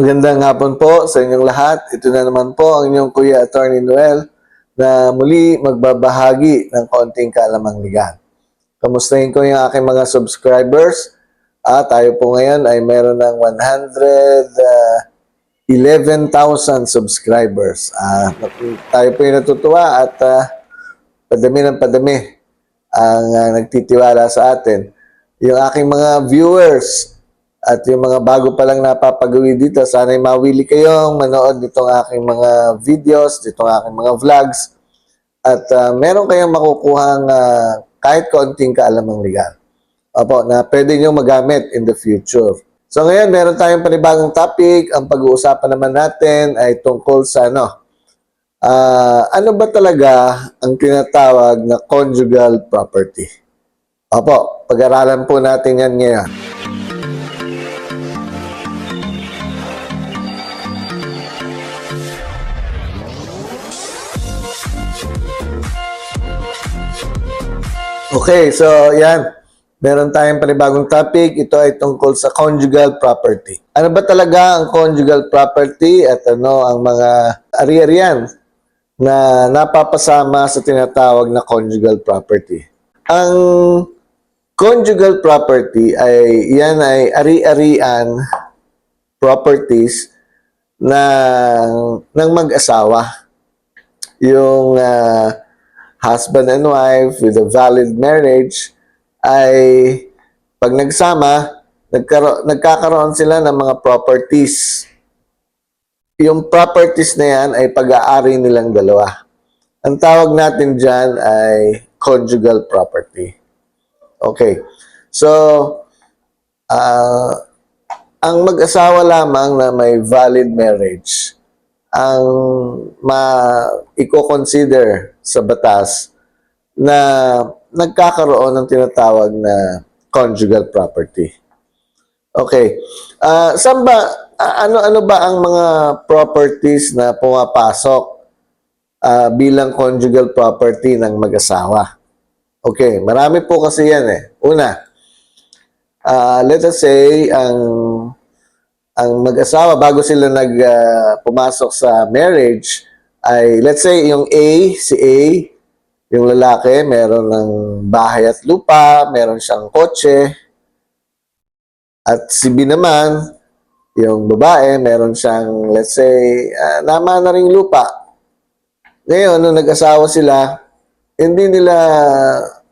Magandang hapon po sa inyong lahat. Ito na naman po ang inyong Kuya Attorney Noel na muli magbabahagi ng konting kaalamang ligan. Kamustahin ko yung aking mga subscribers. Ah, tayo po ngayon ay meron ng 111,000 subscribers. Ah, tayo po yung natutuwa at ah, padami ng padami ang ah, nagtitiwala sa atin. Yung aking mga viewers, at yung mga bago pa lang napapagawi dito, sana'y mawili kayong manood nitong aking mga videos, nitong aking mga vlogs. At ah, meron kayong makukuhang ah, kahit konting kaalamang legal. Opo, na pwede nyo magamit in the future. So ngayon, meron tayong panibagong topic. Ang pag-uusapan naman natin ay tungkol sa ano, ah, ano ba talaga ang tinatawag na conjugal property? Opo, pag-aralan po natin yan ngayon. Okay, so yan. Meron tayong panibagong topic. Ito ay tungkol sa conjugal property. Ano ba talaga ang conjugal property at ano ang mga ari-arian na napapasama sa tinatawag na conjugal property? Ang conjugal property ay yan ay ari-arian properties na ng mag-asawa. Yung ah, husband and wife with a valid marriage ay pag nagsama, nagkakaroon sila ng mga properties. Yung properties na yan ay pag-aari nilang dalawa. Ang tawag natin dyan ay conjugal property. Okay. So, ah, ang mag-asawa lamang na may valid marriage ang ma-i-consider sa batas na nagkakaroon ng tinatawag na conjugal property. Okay. Ah, saan ba, a- ano-ano ba ang mga properties na pumapasok ah, bilang conjugal property ng mag-asawa? Okay, marami po kasi yan eh. Una, ah, let us say, ang ang mag-asawa bago sila nag ah, pumasok sa marriage ay let's say yung A, si A, yung lalaki meron ng bahay at lupa, meron siyang kotse. At si B naman, yung babae, meron siyang let's say ah, nama na ring lupa. Ngayon, nung nag-asawa sila, hindi nila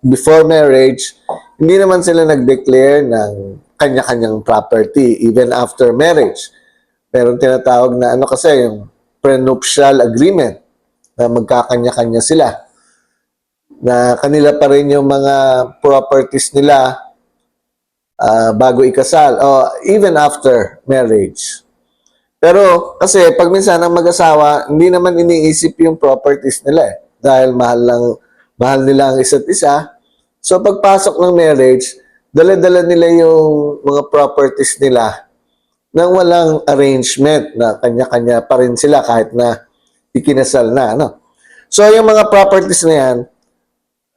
before marriage, hindi naman sila nag-declare ng kanya-kanyang property even after marriage. Meron tinatawag na ano kasi yung prenuptial agreement na magkakanya-kanya sila. Na kanila pa rin yung mga properties nila ah, bago ikasal o even after marriage. Pero kasi pag minsan ang mag-asawa, hindi naman iniisip yung properties nila eh. Dahil mahal lang mahal nila ang isa't isa. So pagpasok ng marriage, dala-dala nila yung mga properties nila nang walang arrangement na kanya-kanya pa rin sila kahit na ikinasal na. Ano? So yung mga properties na yan,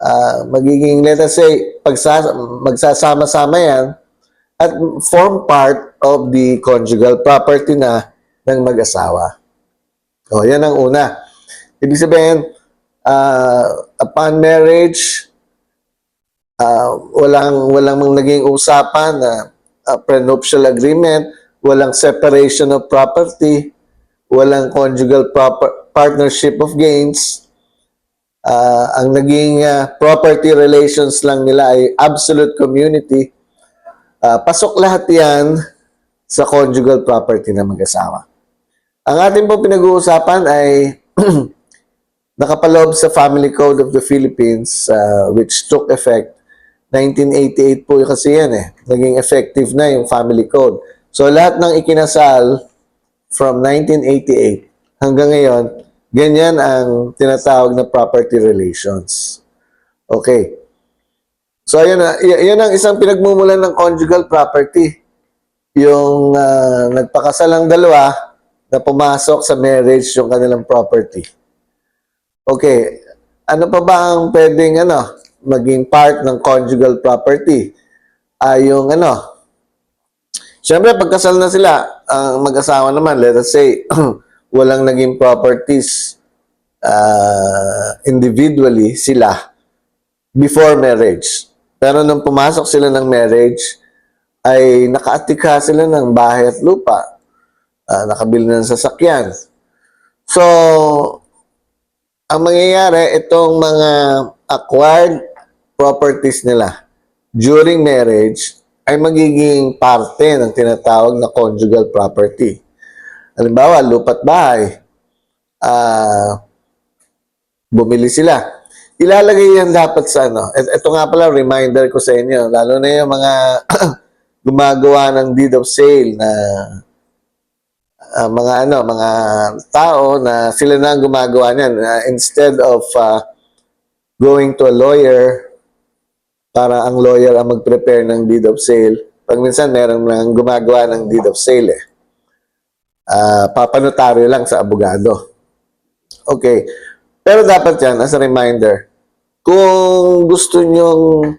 ah, magiging, let us say, pagsas- magsasama-sama yan at form part of the conjugal property na ng mag-asawa. O, yan ang una. Ibig sabihin, ah, upon marriage, ah, walang walang mang naging usapan na ah, prenuptial agreement, walang separation of property, walang conjugal proper, partnership of gains. Ah, ang naging ah, property relations lang nila ay absolute community. Ah, pasok lahat 'yan sa conjugal property ng mag-asawa. Ang ating po pinag-uusapan ay nakapaloob sa Family Code of the Philippines uh, which took effect 1988 po kasi yan eh. Naging effective na yung Family Code. So lahat ng ikinasal from 1988 hanggang ngayon, ganyan ang tinatawag na property relations. Okay. So y- yan ang isang pinagmumulan ng conjugal property. Yung ah, nagpakasalang dalawa na pumasok sa marriage yung kanilang property. Okay, ano pa ba ang pwedeng ano, maging part ng conjugal property? Ay yung ano, Siyempre, pagkasal na sila, ang mag-asawa naman, let us say, walang naging properties uh, individually sila before marriage. Pero nung pumasok sila ng marriage, ay nakaatika sila ng bahay at lupa. Ah, nakabili ng sasakyan. So, ang mangyayari, itong mga acquired properties nila during marriage ay magiging parte ng tinatawag na conjugal property. Halimbawa, lupa't bahay. Ah, bumili sila. Ilalagay yan dapat sa ano. Ito nga pala, reminder ko sa inyo. Lalo na yung mga gumagawa ng deed of sale na ah, mga ano, mga tao na sila na ang gumagawa niyan. Ah, instead of ah, going to a lawyer para ang lawyer ang mag-prepare ng deed of sale. Pag minsan meron lang gumagawa ng deed of sale eh. Ah, papanotaryo lang sa abogado. Okay. Pero dapat yan, as a reminder, kung gusto nyong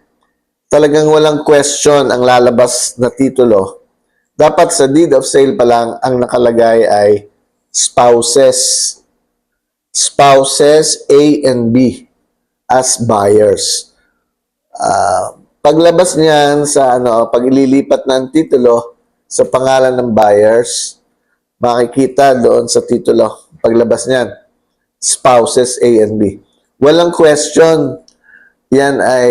talagang walang question ang lalabas na titulo, dapat sa deed of sale pa lang ang nakalagay ay spouses. Spouses A and B as buyers. Ah, paglabas niyan sa ano, pag ililipat ng titulo sa pangalan ng buyers, makikita doon sa titulo paglabas niyan spouses A and B. Walang question, yan ay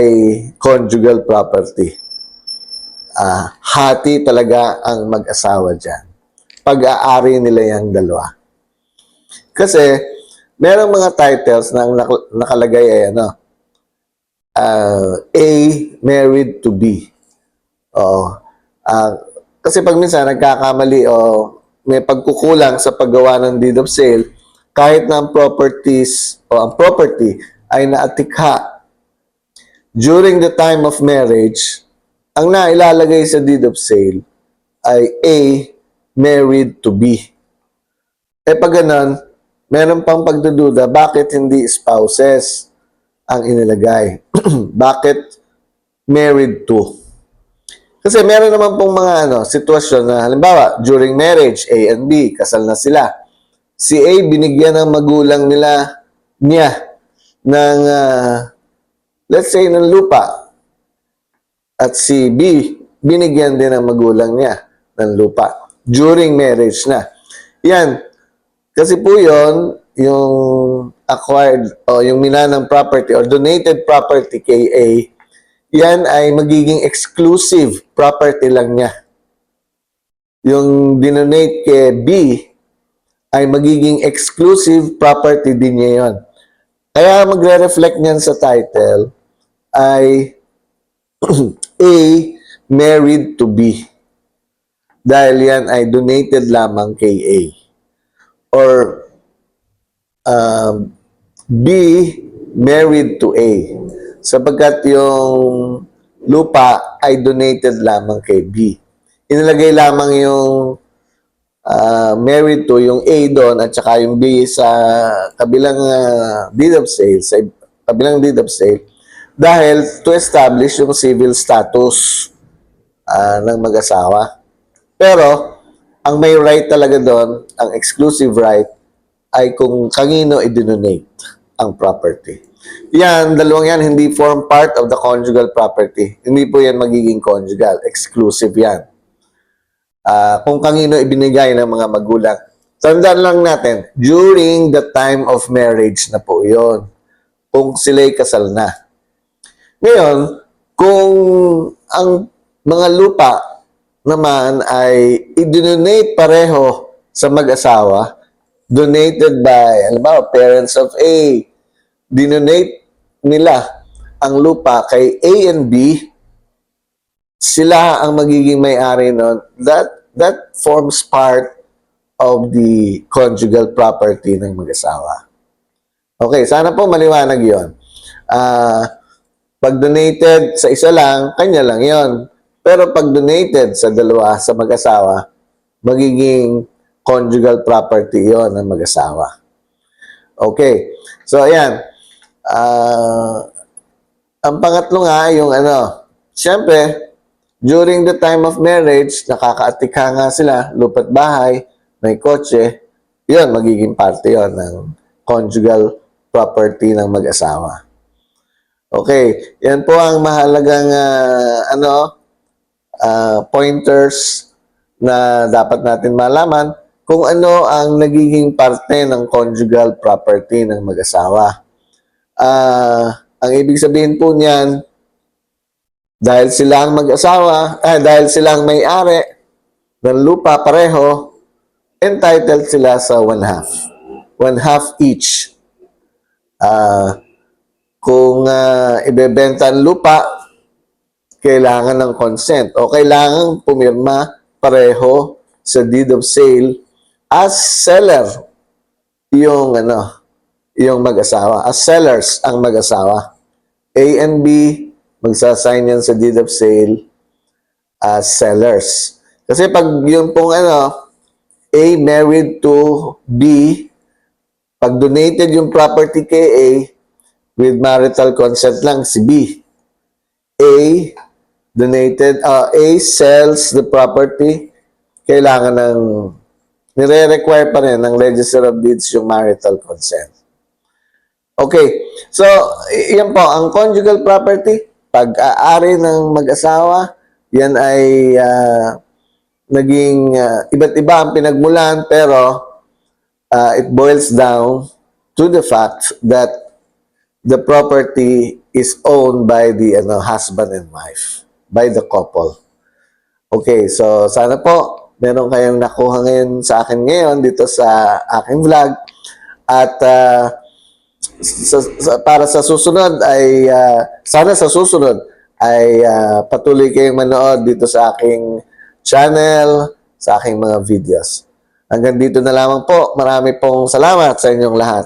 conjugal property. Ah, hati talaga ang mag-asawa dyan. Pag-aari nila yung dalawa. Kasi, merong mga titles na nakalagay ay ano, ah, A married to B. Oo. Ah, kasi pag minsan nagkakamali o may pagkukulang sa paggawa ng deed of sale, kahit na ang properties o ang property ay naatikha during the time of marriage, ang nailalagay sa deed of sale ay A married to B. Eh pag ganun, meron pang pagdududa, bakit hindi spouses ang inilagay? bakit married to? Kasi meron naman pong mga ano, sitwasyon na halimbawa, during marriage, A and B, kasal na sila. Si A, binigyan ng magulang nila niya ng, ah, let's say, ng lupa. At si B, binigyan din ng magulang niya ng lupa. During marriage na. Yan. Kasi po yon yung acquired o yung minanang property or donated property kay A, yan ay magiging exclusive property lang niya. Yung dinonate kay B ay magiging exclusive property din niya yon. Kaya magre-reflect niyan sa title ay A married to B. Dahil yan ay donated lamang kay A. Or um, B married to A. Sapagkat yung lupa ay donated lamang kay B. Inilagay lamang yung ah, married to, yung A doon at saka yung B sa kabilang ah, deed of sale, sa kabilang deed of sale, dahil to establish yung civil status ah, ng mag-asawa. Pero, ang may right talaga doon, ang exclusive right, ay kung kanino i-donate ang property. Yan, dalawang yan, hindi form part of the conjugal property. Hindi po yan magiging conjugal. Exclusive yan. Ah, kung kanino ibinigay ng mga magulang. Tandaan lang natin, during the time of marriage na po yon Kung sila'y kasal na. Ngayon, kung ang mga lupa naman ay i-donate pareho sa mag-asawa, donated by, alam ba, parents of A, dinonate nila ang lupa kay A and B, sila ang magiging may-ari nun, that, that forms part of the conjugal property ng mag-asawa. Okay, sana po maliwanag yon. Ah, pag donated sa isa lang, kanya lang yon. Pero pag donated sa dalawa, sa mag-asawa, magiging conjugal property yon ng mag-asawa. Okay. So, ayan. Ah, ang pangatlo nga, yung ano, siyempre, during the time of marriage, nakakaatikha nga sila, lupa't bahay, may kotse, yun, magiging parte yon ng conjugal property ng mag-asawa. Okay, yan po ang mahalagang ah, ano ah, pointers na dapat natin malaman kung ano ang nagiging parte ng conjugal property ng mag-asawa. Ah, ang ibig sabihin po niyan, dahil sila ang mag-asawa, eh, dahil silang may-ari ng lupa pareho, entitled sila sa one half. One half each. Ah, kung ah, ibebenta ang lupa, kailangan ng consent o kailangan pumirma pareho sa deed of sale as seller yung ano yung mag-asawa. As sellers ang mag-asawa. A and B magsasign yan sa deed of sale as sellers. Kasi pag yung pong ano A married to B pag donated yung property kay A with marital consent lang si B. A donated, uh, A sells the property, kailangan ng, nire-require pa rin ng Register of Deeds yung marital consent. Okay, so, yan po, ang conjugal property, pag-aari ng mag-asawa, yan ay ah, naging ah, iba't iba ang pinagmulan, pero ah, it boils down to the fact that the property is owned by the ano, husband and wife, by the couple. Okay, so sana po meron kayong nakuha ngayon sa akin ngayon dito sa aking vlog at ah, sa, sa- para sa susunod ay ah, sana sa susunod ay ah, patuloy kayong manood dito sa aking channel, sa aking mga videos. Hanggang dito na lamang po. Marami pong salamat sa inyong lahat.